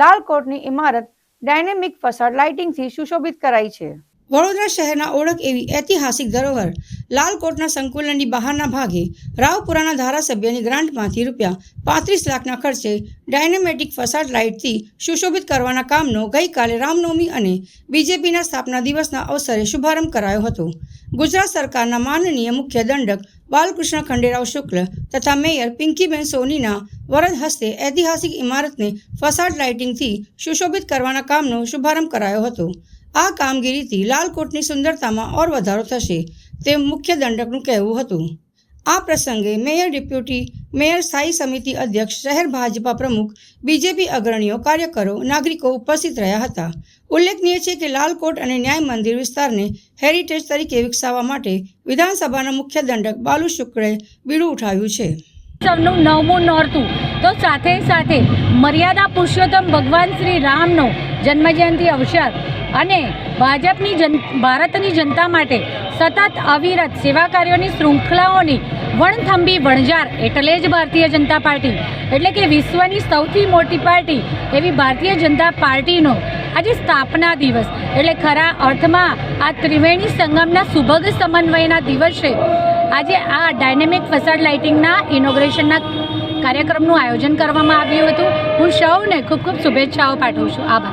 લાલકોટની ઇમારત ડાયનેમિક ફસાડ લાઇટિંગથી સુશોભિત કરાઈ છે. વડોદરા શહેરના ઓળખ એવી ઐતિહાસિક ધરોહર લાલકોટના સંકુલનની બહારના ભાગે રાવપુરાના ધારાસભ્યની ગ્રાન્ટમાંથી રૂપિયા પાંત્રીસ લાખના ખર્ચે ડાયનેમેટિક ફસાડ લાઇટથી સુશોભિત કરવાના કામનો ગઈકાલે રામનવમી અને બીજેપીના સ્થાપના દિવસના અવસરે શુભારંભ કરાયો હતો. ગુજરાત સરકારના માનનીય મુખ્ય દંડક બાલકૃષ્ણ ખંડેરાવ શુક્લ તથા મેયર પિંકીબેન સોનીના વરદ હસ્તે ઐતિહાસિક ઇમારતને ફસાડ લાઇટિંગથી સુશોભિત કરવાના કામનો શુભારંભ કરાયો હતો. આ કામગીરીથી લાલકોટની સુંદરતામાં ઓર વધારો થશે. તેમ મુખ્ય દંડકનું કહેવું હતું. આ પ્રસંગે મેયર ડેપ્યુટી મેયર સ્થાયી સમિતિ અધ્યક્ષ શહેર ભાજપા પ્રમુખ બીજેપી અગ્રણીઓ કાર્યકરો નાગરિકો ઉપસ્થિત રહ્યા હતા. ઉલ્લેખનીય છે કે લાલકોટ અને ન્યાય મંદિર વિસ્તારને હેરિટેજ તરીકે વિકસાવવા માટે વિધાનસભાના મુખ્ય દંડક બાલુ શુક્લે બીડું ઉઠાવ્યું છે. સૌનું નવમું નોરતું. તો સાથે સાથે મર્યાદા પુરુષોત્તમ ભગવાન શ્રી રામનો જન્મજયંતિ અવસર અને ભાજપની જન ભારતની જનતા માટે સતત અવિરત સેવા કાર્યોની શૃંખલાઓની વણથંભી વણઝાર એટલે જ ભારતીય જનતા પાર્ટી. એટલે કે વિશ્વની સૌથી મોટી પાર્ટી એવી ભારતીય જનતા પાર્ટીનો આજે સ્થાપના દિવસ. એટલે ખરા અર્થમાં આ ત્રિવેણી સંગમના સુભગ સમન્વયના દિવસે આજે આ ડાયનેમિક ફસાડ લાઇટિંગના ઇનોગ્રેશનના કાર્યક્રમનું આયોજન કરવામાં આવ્યું હતું. હું સૌને ખૂબ ખૂબ શુભેચ્છાઓ પાઠવું છું. આભાર.